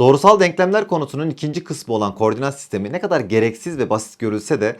Doğrusal denklemler konusunun ikinci kısmı olan koordinat sistemi ne kadar gereksiz ve basit görülse de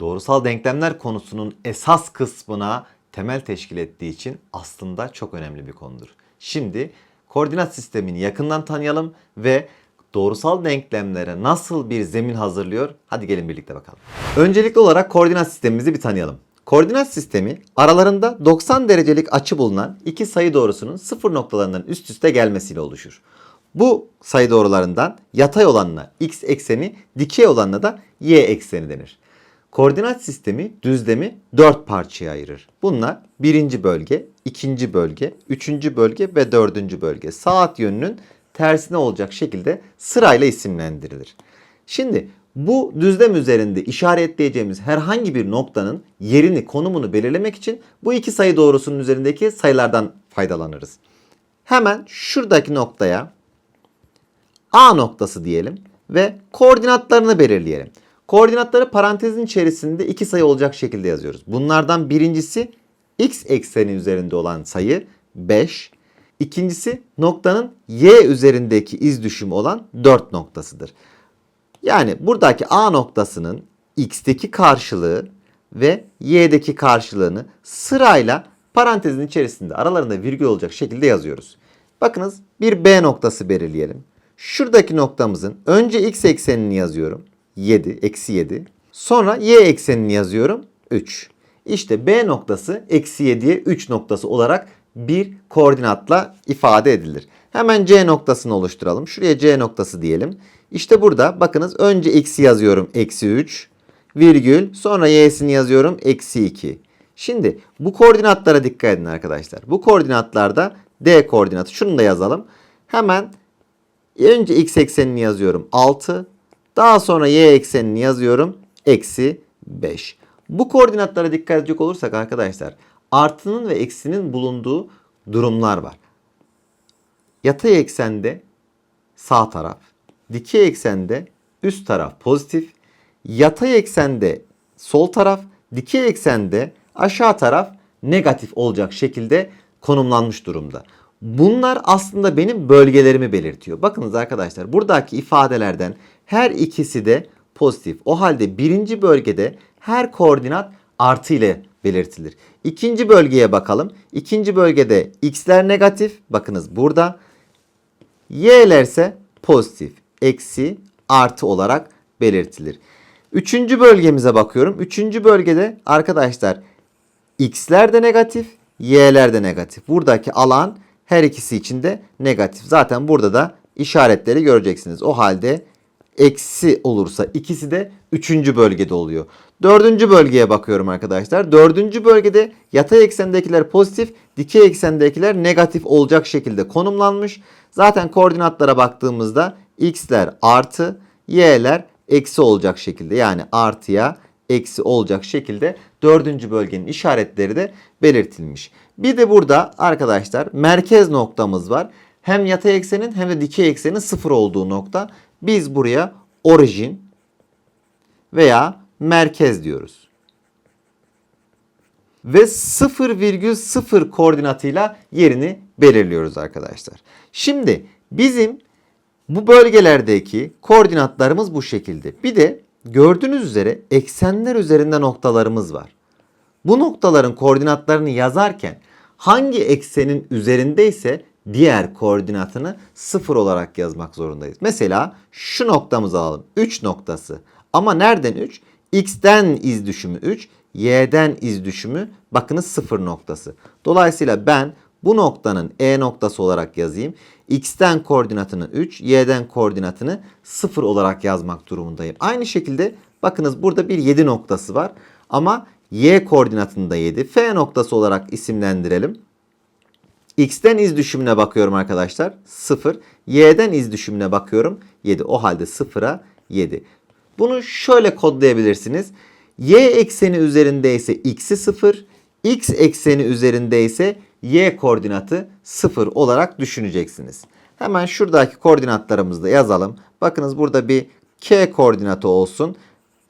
doğrusal denklemler konusunun esas kısmına temel teşkil ettiği için aslında çok önemli bir konudur. Şimdi koordinat sistemini yakından tanıyalım ve doğrusal denklemlere nasıl bir zemin hazırlıyor? Hadi gelin birlikte bakalım. Öncelikli olarak koordinat sistemimizi bir tanıyalım. Koordinat sistemi aralarında 90 derecelik açı bulunan iki sayı doğrusunun sıfır noktalarından üst üste gelmesiyle oluşur. Bu sayı doğrularından yatay olanına x ekseni, dikey olanına da y ekseni denir. Koordinat sistemi düzlemi 4 parçaya ayırır. Bunlar birinci bölge, ikinci bölge, üçüncü bölge ve dördüncü bölge. Saat yönünün tersine olacak şekilde sırayla isimlendirilir. Şimdi bu düzlem üzerinde işaretleyeceğimiz herhangi bir noktanın yerini, konumunu belirlemek için bu iki sayı doğrusunun üzerindeki sayılardan faydalanırız. Hemen şuradaki noktaya A noktası diyelim ve koordinatlarını belirleyelim. Koordinatları parantezin içerisinde iki sayı olacak şekilde yazıyoruz. Bunlardan birincisi x ekseni üzerinde olan sayı 5. İkincisi noktanın y üzerindeki iz düşümü olan 4 noktasıdır. Yani buradaki A noktasının x'teki karşılığı ve y'deki karşılığını sırayla parantezin içerisinde aralarında virgül olacak şekilde yazıyoruz. Bakınız bir B noktası belirleyelim. Şuradaki noktamızın önce x eksenini yazıyorum. 7, eksi 7. Sonra y eksenini yazıyorum. 3. İşte B noktası eksi 7'ye 3 noktası olarak bir koordinatla ifade edilir. Hemen C noktasını oluşturalım. Şuraya C noktası diyelim. İşte burada bakınız önce x'i yazıyorum eksi 3 virgül sonra y'sini yazıyorum eksi 2. Şimdi bu koordinatlara dikkat edin arkadaşlar. Bu koordinatlarda D koordinatı şunu da yazalım. Hemen önce x eksenini yazıyorum 6 daha sonra y eksenini yazıyorum eksi 5. Bu koordinatlara dikkat edecek olursak arkadaşlar artının ve eksinin bulunduğu durumlar var. Yatay eksende sağ taraf, dikey eksende üst taraf pozitif, yatay eksende sol taraf, dikey eksende aşağı taraf negatif olacak şekilde konumlanmış durumda. Bunlar aslında benim bölgelerimi belirtiyor. Bakınız arkadaşlar buradaki ifadelerden her ikisi de pozitif. O halde birinci bölgede her koordinat artı ile belirtilir. İkinci bölgeye bakalım. İkinci bölgede x'ler negatif. Bakınız burada. Y'ler ise pozitif. Eksi artı olarak belirtilir. Üçüncü bölgemize bakıyorum. Üçüncü bölgede arkadaşlar x'ler de negatif. Y'ler de negatif. Buradaki alan her ikisi için de negatif. Zaten burada da işaretleri göreceksiniz. O halde eksi olursa ikisi de üçüncü bölgede oluyor. Dördüncü bölgeye bakıyorum arkadaşlar. Dördüncü bölgede yatay eksendekiler pozitif, dikey eksendekiler negatif olacak şekilde konumlanmış. Zaten koordinatlara baktığımızda x'ler artı, y'ler eksi olacak şekilde yani artıya eksi olacak şekilde dördüncü bölgenin işaretleri de belirtilmiş. Bir de burada arkadaşlar merkez noktamız var. Hem yatay eksenin hem de dikey eksenin sıfır olduğu nokta. Biz buraya orijin veya merkez diyoruz. Ve 0,0 koordinatıyla yerini belirliyoruz arkadaşlar. Şimdi bizim bu bölgelerdeki koordinatlarımız bu şekilde. Bir de gördüğünüz üzere eksenler üzerinde noktalarımız var. Bu noktaların koordinatlarını yazarken hangi eksenin üzerindeyse diğer koordinatını sıfır olarak yazmak zorundayız. Mesela şu noktamızı alalım. 3 noktası. Ama nereden 3? X'ten iz düşümü 3, Y'den iz düşümü bakınız 0 noktası. Dolayısıyla ben bu noktanın E noktası olarak yazayım. X'ten koordinatını 3, Y'den koordinatını 0 olarak yazmak durumundayım. Aynı şekilde bakınız burada bir 7 noktası var. Ama Y koordinatını da 7. F noktası olarak isimlendirelim. X'ten iz düşümüne bakıyorum arkadaşlar. 0. Y'den iz düşümüne bakıyorum. 7. O halde 0'a 7. Bunu şöyle kodlayabilirsiniz. Y ekseni üzerinde ise x'i 0. X ekseni üzerinde ise y koordinatı 0 olarak düşüneceksiniz. Hemen şuradaki koordinatlarımızı da yazalım. Bakınız burada bir k koordinatı olsun.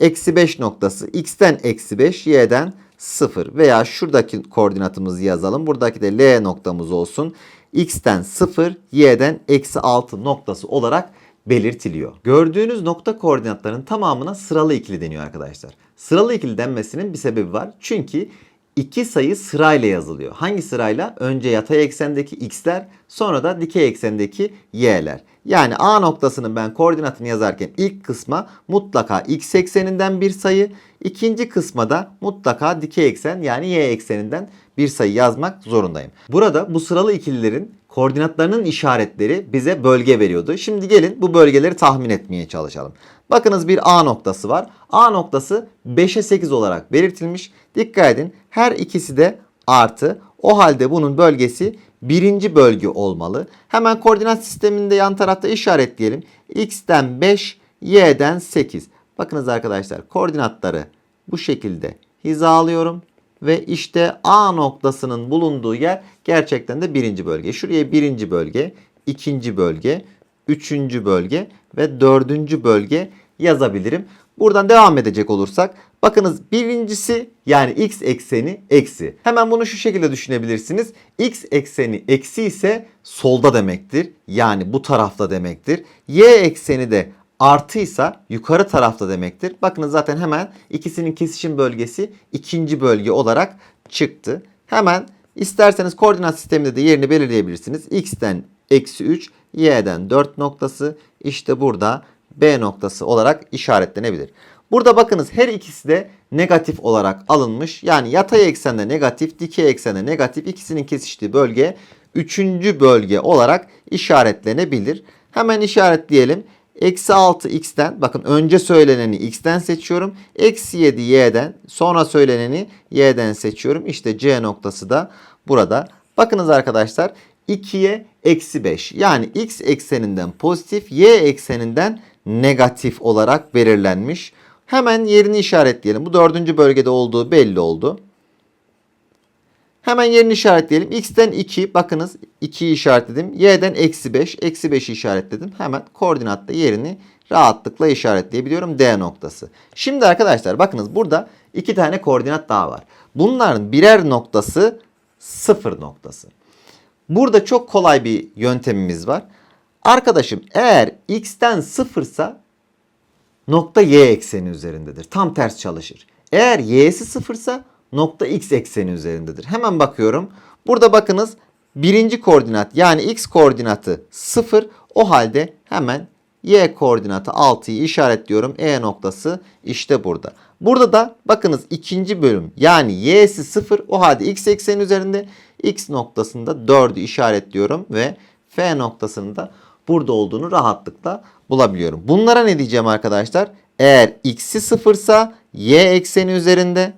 Eksi 5 noktası x'ten eksi 5 y'den 0 veya şuradaki koordinatımızı yazalım. Buradaki de L noktamız olsun. X'ten 0, Y'den eksi 6 noktası olarak belirtiliyor. Gördüğünüz nokta koordinatların tamamına sıralı ikili deniyor arkadaşlar. Sıralı ikili denmesinin bir sebebi var. Çünkü iki sayı sırayla yazılıyor. Hangi sırayla? Önce yatay eksendeki x'ler sonra da dikey eksendeki y'ler. Yani A noktasının ben koordinatını yazarken ilk kısma mutlaka x ekseninden bir sayı, ikinci kısma da mutlaka dikey eksen yani y ekseninden bir sayı yazmak zorundayım. Burada bu sıralı ikililerin koordinatlarının işaretleri bize bölge veriyordu. Şimdi gelin bu bölgeleri tahmin etmeye çalışalım. Bakınız bir A noktası var. A noktası 5'e 8 olarak belirtilmiş. Dikkat edin her ikisi de artı. O halde bunun bölgesi birinci bölge olmalı. Hemen koordinat sisteminde yan tarafta işaretleyelim. X'ten 5, Y'den 8. Bakınız arkadaşlar koordinatları bu şekilde hizalıyorum. Ve işte A noktasının bulunduğu yer gerçekten de birinci bölge. Şuraya birinci bölge, ikinci bölge, üçüncü bölge ve dördüncü bölge yazabilirim. Buradan devam edecek olursak bakınız birincisi yani x ekseni eksi. Hemen bunu şu şekilde düşünebilirsiniz. x ekseni eksi ise solda demektir. Yani bu tarafta demektir. y ekseni de artıysa yukarı tarafta demektir. Bakınız zaten hemen ikisinin kesişim bölgesi ikinci bölge olarak çıktı. Hemen isterseniz koordinat sisteminde de yerini belirleyebilirsiniz. x'ten eksi 3, y'den 4 noktası işte burada B noktası olarak işaretlenebilir. Burada bakınız her ikisi de negatif olarak alınmış. Yani yatay eksende negatif, dikey eksende negatif ikisinin kesiştiği bölge 3. bölge olarak işaretlenebilir. Hemen işaretleyelim. Eksi 6 x'ten bakın önce söyleneni x'ten seçiyorum. Eksi 7 y'den sonra söyleneni y'den seçiyorum. İşte c noktası da burada. Bakınız arkadaşlar 2'ye eksi 5 yani x ekseninden pozitif y ekseninden negatif olarak belirlenmiş. Hemen yerini işaretleyelim. Bu dördüncü bölgede olduğu belli oldu. Hemen yerini işaretleyelim. X'ten 2 bakınız 2'yi işaretledim. Y'den eksi 5. Eksi 5'i işaretledim. Hemen koordinatta yerini rahatlıkla işaretleyebiliyorum. D noktası. Şimdi arkadaşlar bakınız burada iki tane koordinat daha var. Bunların birer noktası sıfır noktası. Burada çok kolay bir yöntemimiz var. Arkadaşım eğer x'ten sıfırsa nokta y ekseni üzerindedir. Tam ters çalışır. Eğer y'si sıfırsa nokta x ekseni üzerindedir. Hemen bakıyorum. Burada bakınız birinci koordinat yani x koordinatı 0. O halde hemen y koordinatı 6'yı işaretliyorum. E noktası işte burada. Burada da bakınız ikinci bölüm yani y'si 0. O halde x ekseni üzerinde x noktasında 4'ü işaretliyorum ve f noktasında burada olduğunu rahatlıkla bulabiliyorum. Bunlara ne diyeceğim arkadaşlar? Eğer x'i sıfırsa y ekseni üzerinde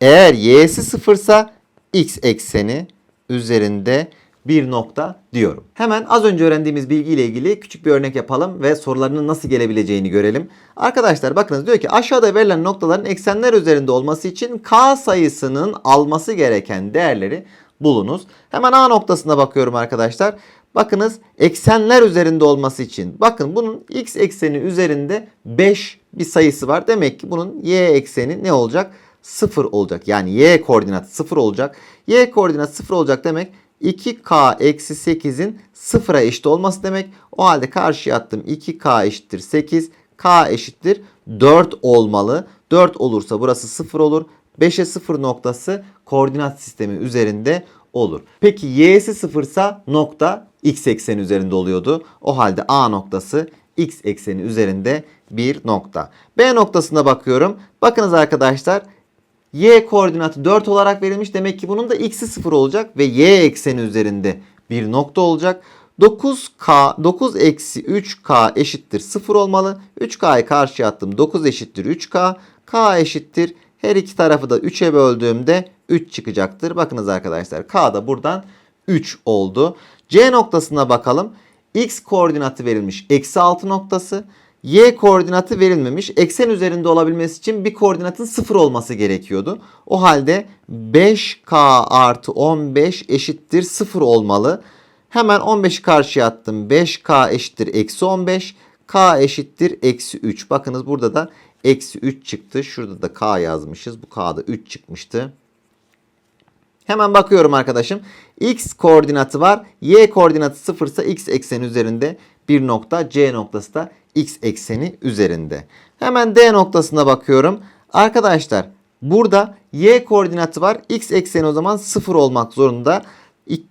eğer y'si sıfırsa x ekseni üzerinde bir nokta diyorum. Hemen az önce öğrendiğimiz bilgiyle ilgili küçük bir örnek yapalım ve sorularının nasıl gelebileceğini görelim. Arkadaşlar bakınız diyor ki aşağıda verilen noktaların eksenler üzerinde olması için k sayısının alması gereken değerleri bulunuz. Hemen A noktasına bakıyorum arkadaşlar. Bakınız eksenler üzerinde olması için bakın bunun x ekseni üzerinde 5 bir sayısı var. Demek ki bunun y ekseni ne olacak? 0 olacak. Yani y koordinatı 0 olacak. Y koordinatı 0 olacak demek 2k eksi 8'in 0'a eşit olması demek. O halde karşıya attım 2k eşittir 8. k eşittir 4 olmalı. 4 olursa burası 0 olur. 5'e 0 noktası koordinat sistemi üzerinde olur. Peki y'si 0 ise nokta x ekseni üzerinde oluyordu. O halde a noktası x ekseni üzerinde bir nokta. B noktasına bakıyorum. Bakınız arkadaşlar y koordinatı 4 olarak verilmiş. Demek ki bunun da x'i 0 olacak ve y ekseni üzerinde bir nokta olacak. 9k 9 eksi 3k eşittir 0 olmalı. 3k'yı karşıya attım. 9 eşittir 3k. k eşittir. Her iki tarafı da 3'e böldüğümde 3 çıkacaktır. Bakınız arkadaşlar k da buradan 3 oldu. C noktasına bakalım. X koordinatı verilmiş. Eksi 6 noktası. Y koordinatı verilmemiş. Eksen üzerinde olabilmesi için bir koordinatın 0 olması gerekiyordu. O halde 5K artı 15 eşittir 0 olmalı. Hemen 15'i karşıya attım. 5K eşittir eksi 15. K eşittir eksi 3. Bakınız burada da eksi 3 çıktı. Şurada da K yazmışız. Bu K'da 3 çıkmıştı. Hemen bakıyorum arkadaşım. X koordinatı var. Y koordinatı 0 ise X ekseni üzerinde bir nokta. C noktası da x ekseni üzerinde. Hemen D noktasına bakıyorum. Arkadaşlar burada y koordinatı var. X ekseni o zaman 0 olmak zorunda.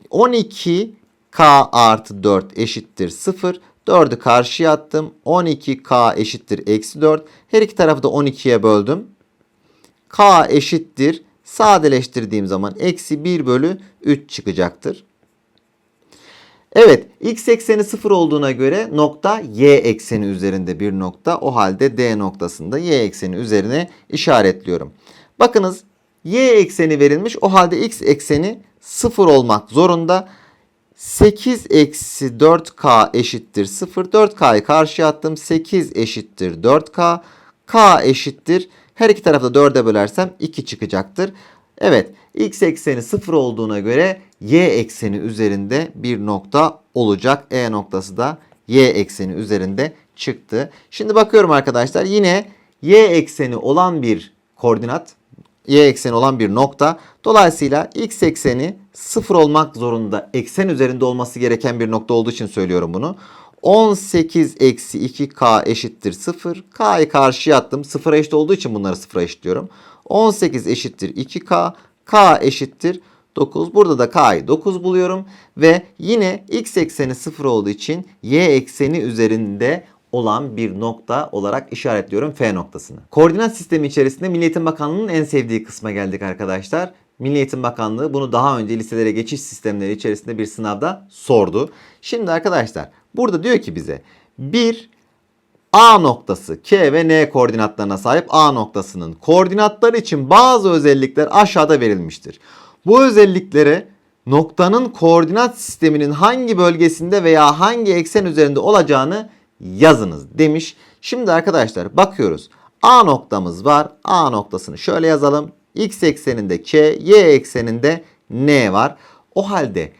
12 k artı 4 eşittir 0. 4'ü karşıya attım. 12k eşittir eksi 4. Her iki tarafı da 12'ye böldüm. k eşittir. Sadeleştirdiğim zaman eksi 1 bölü 3 çıkacaktır. Evet x ekseni 0 olduğuna göre nokta y ekseni üzerinde bir nokta. O halde D noktasında y ekseni üzerine işaretliyorum. Bakınız y ekseni verilmiş. O halde x ekseni 0 olmak zorunda. 8 eksi 4k eşittir 0. 4k'yı karşıya attım. 8 eşittir 4k. k eşittir. Her iki tarafı da 4'e bölersem 2 çıkacaktır. Evet x ekseni 0 olduğuna göre y ekseni üzerinde bir nokta olacak. E noktası da y ekseni üzerinde çıktı. Şimdi bakıyorum arkadaşlar yine y ekseni olan bir koordinat y ekseni olan bir nokta. Dolayısıyla x ekseni 0 olmak zorunda. Eksen üzerinde olması gereken bir nokta olduğu için söylüyorum bunu. 18 eksi 2k eşittir 0. K'yı karşıya attım. 0'a eşit olduğu için bunları 0'a eşitliyorum. 18 eşittir 2k. K eşittir 9. Burada da K'yı 9 buluyorum. Ve yine x ekseni 0 olduğu için y ekseni üzerinde olan bir nokta olarak işaretliyorum F noktasını. Koordinat sistemi içerisinde Milli Eğitim Bakanlığı'nın en sevdiği kısma geldik arkadaşlar. Milli Eğitim Bakanlığı bunu daha önce liselere geçiş sistemleri içerisinde bir sınavda sordu. Şimdi arkadaşlar burada diyor ki bize bir A noktası K ve N koordinatlarına sahip A noktasının koordinatları için bazı özellikler aşağıda verilmiştir. Bu özelliklere noktanın koordinat sisteminin hangi bölgesinde veya hangi eksen üzerinde olacağını yazınız demiş. Şimdi arkadaşlar bakıyoruz. A noktamız var. A noktasını şöyle yazalım. X ekseninde K, Y ekseninde N var. O halde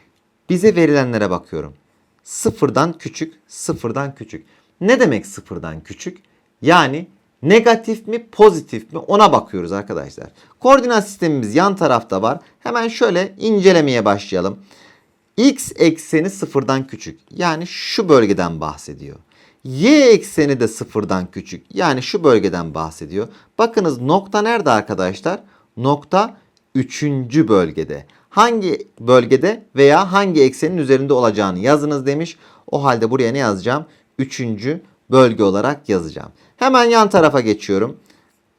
bize verilenlere bakıyorum. Sıfırdan küçük, sıfırdan küçük. Ne demek sıfırdan küçük? Yani negatif mi pozitif mi ona bakıyoruz arkadaşlar. Koordinat sistemimiz yan tarafta var. Hemen şöyle incelemeye başlayalım. X ekseni sıfırdan küçük. Yani şu bölgeden bahsediyor. Y ekseni de sıfırdan küçük. Yani şu bölgeden bahsediyor. Bakınız nokta nerede arkadaşlar? Nokta üçüncü bölgede. Hangi bölgede veya hangi eksenin üzerinde olacağını yazınız demiş. O halde buraya ne yazacağım? Üçüncü bölge olarak yazacağım. Hemen yan tarafa geçiyorum.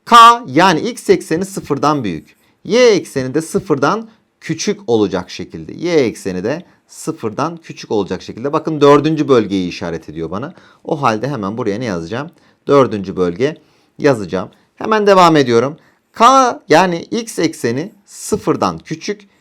K yani x ekseni sıfırdan büyük. Y ekseni de sıfırdan küçük olacak şekilde. Y ekseni de sıfırdan küçük olacak şekilde. Bakın dördüncü bölgeyi işaret ediyor bana. O halde hemen buraya ne yazacağım? Dördüncü bölge yazacağım. Hemen devam ediyorum. K yani x ekseni sıfırdan küçük.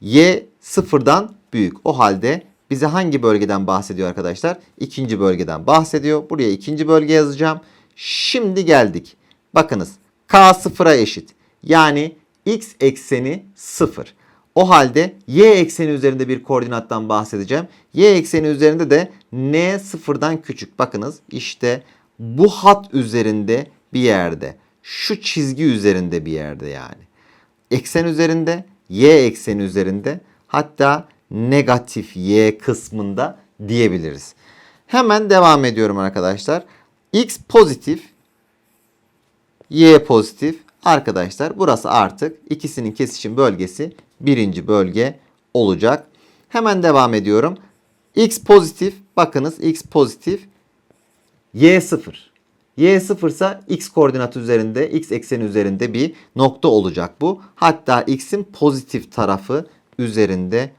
Y sıfırdan büyük. O halde bize hangi bölgeden bahsediyor arkadaşlar? İkinci bölgeden bahsediyor. Buraya ikinci bölge yazacağım. Şimdi geldik. Bakınız K sıfıra eşit. Yani x ekseni sıfır. O halde y ekseni üzerinde bir koordinattan bahsedeceğim. Y ekseni üzerinde de n sıfırdan küçük. Bakınız işte bu hat üzerinde bir yerde. Şu çizgi üzerinde bir yerde yani. Eksen üzerinde, y ekseni üzerinde hatta negatif y kısmında diyebiliriz. Hemen devam ediyorum arkadaşlar. X pozitif, y pozitif. Arkadaşlar burası artık ikisinin kesişim bölgesi birinci bölge olacak. Hemen devam ediyorum. X pozitif. Bakınız X pozitif. Y sıfır. Y sıfır ise X koordinatı üzerinde, X ekseni üzerinde bir nokta olacak bu. Hatta X'in pozitif tarafı üzerinde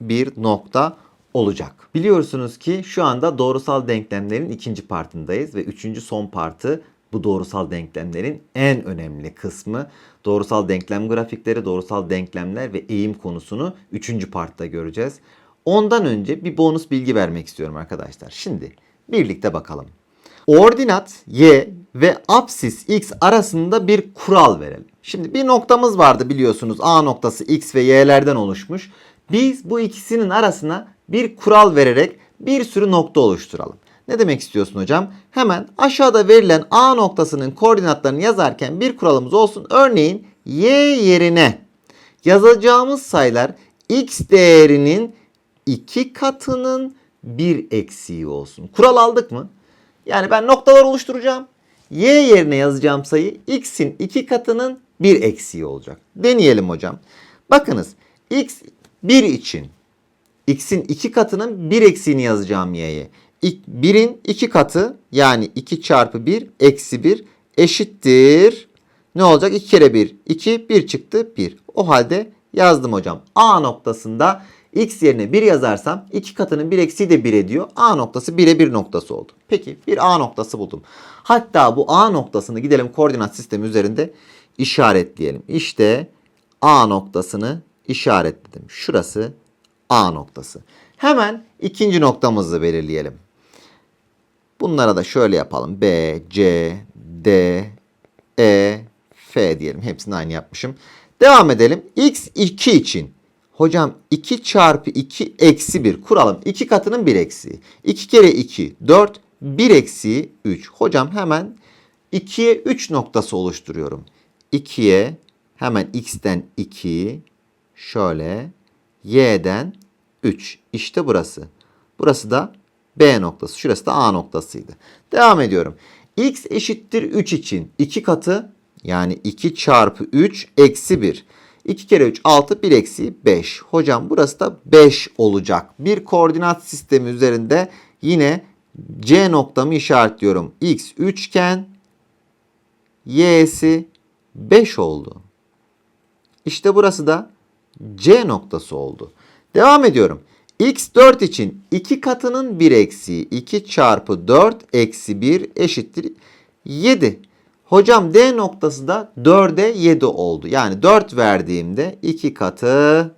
bir nokta olacak. Biliyorsunuz ki şu anda doğrusal denklemlerin ikinci partındayız ve üçüncü son partı bu doğrusal denklemlerin en önemli kısmı. Doğrusal denklem grafikleri, doğrusal denklemler ve eğim konusunu üçüncü partta göreceğiz. Ondan önce bir bonus bilgi vermek istiyorum arkadaşlar. Şimdi birlikte bakalım. Ordinat y ve apsis x arasında bir kural verelim. Şimdi bir noktamız vardı biliyorsunuz. A noktası x ve y'lerden oluşmuş. Biz bu ikisinin arasına bir kural vererek bir sürü nokta oluşturalım. Ne demek istiyorsun hocam? Hemen aşağıda verilen A noktasının koordinatlarını yazarken bir kuralımız olsun. Örneğin y yerine yazacağımız sayılar x değerinin 2 katının bir eksiği olsun. Kural aldık mı? Yani ben noktalar oluşturacağım. Y yerine yazacağım sayı x'in iki katının bir eksiği olacak. Deneyelim hocam. Bakınız x 1 için x'in iki katının bir eksiğini yazacağım y'ye. 1'in iki katı yani 2 çarpı 1 eksi 1 eşittir. Ne olacak? 2 kere 1 2 1 çıktı 1. O halde yazdım hocam. A noktasında x yerine 1 yazarsam 2 katının 1 eksiği de 1 ediyor. A noktası 1'e 1 noktası oldu. Peki bir A noktası buldum. Hatta bu A noktasını gidelim koordinat sistemi üzerinde işaretleyelim. İşte A noktasını işaretledim. Şurası A noktası. Hemen ikinci noktamızı belirleyelim. Bunlara da şöyle yapalım. B, C, D, E, F diyelim. Hepsini aynı yapmışım. Devam edelim. X 2 için. Hocam 2 çarpı 2 eksi 1 kuralım. 2 katının 1 eksiği. 2 kere 2 4. 1 eksiği 3. Hocam hemen 2'ye 3 noktası oluşturuyorum. 2'ye hemen x'ten 2 şöyle y'den 3. İşte burası. Burası da B noktası. Şurası da A noktasıydı. Devam ediyorum. X eşittir 3 için 2 katı yani 2 çarpı 3 eksi 1. 2 kere 3 6 1 eksi 5. Hocam burası da 5 olacak. Bir koordinat sistemi üzerinde yine C noktamı işaretliyorum. X 3 iken Y'si 5 oldu. İşte burası da C noktası oldu. Devam ediyorum. X 4 için 2 katının 1 eksiği 2 çarpı 4 eksi 1 eşittir 7. Hocam D noktası da 4'e 7 oldu. Yani 4 verdiğimde 2 katı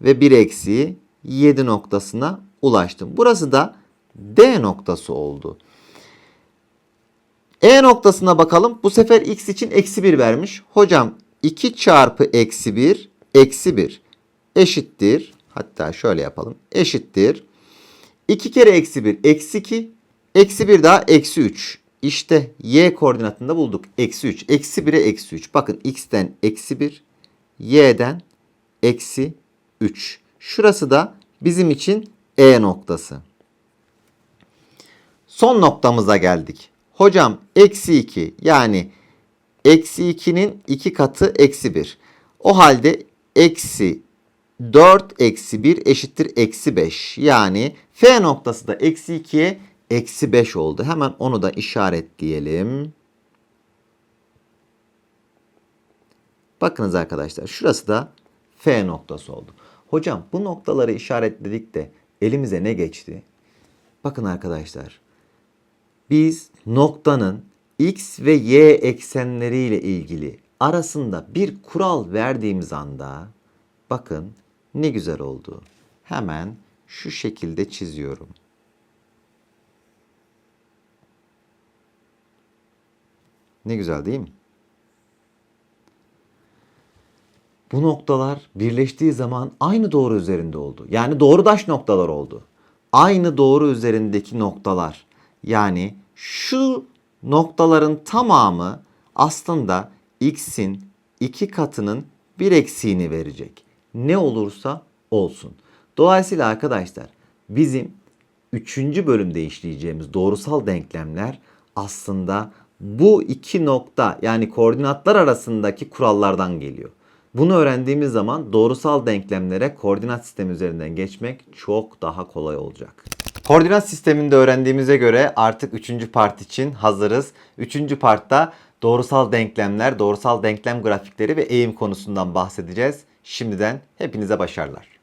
ve 1 eksiği 7 noktasına ulaştım. Burası da D noktası oldu. E noktasına bakalım. Bu sefer x için eksi 1 vermiş. Hocam 2 çarpı eksi 1 eksi 1 eşittir. Hatta şöyle yapalım. Eşittir. 2 kere eksi 1 eksi 2. Eksi 1 daha eksi 3. İşte y koordinatında bulduk. Eksi 3. Eksi 1'e eksi 3. Bakın x'ten eksi 1. y'den eksi 3. Şurası da bizim için e noktası. Son noktamıza geldik. Hocam eksi 2 yani eksi 2'nin 2 katı eksi 1. O halde eksi 4 eksi 1 eşittir eksi 5. Yani F noktası da eksi 2'ye eksi 5 oldu. Hemen onu da işaretleyelim. Bakınız arkadaşlar şurası da F noktası oldu. Hocam bu noktaları işaretledik de elimize ne geçti? Bakın arkadaşlar biz noktanın x ve y eksenleriyle ilgili arasında bir kural verdiğimiz anda bakın ne güzel oldu. Hemen şu şekilde çiziyorum. Ne güzel değil mi? Bu noktalar birleştiği zaman aynı doğru üzerinde oldu. Yani doğrudaş noktalar oldu. Aynı doğru üzerindeki noktalar. Yani şu noktaların tamamı aslında x'in iki katının bir eksiğini verecek. Ne olursa olsun. Dolayısıyla arkadaşlar bizim üçüncü bölümde işleyeceğimiz doğrusal denklemler aslında bu iki nokta yani koordinatlar arasındaki kurallardan geliyor. Bunu öğrendiğimiz zaman doğrusal denklemlere koordinat sistemi üzerinden geçmek çok daha kolay olacak. Koordinat sisteminde öğrendiğimize göre artık 3. part için hazırız. 3. partta doğrusal denklemler, doğrusal denklem grafikleri ve eğim konusundan bahsedeceğiz. Şimdiden hepinize başarılar.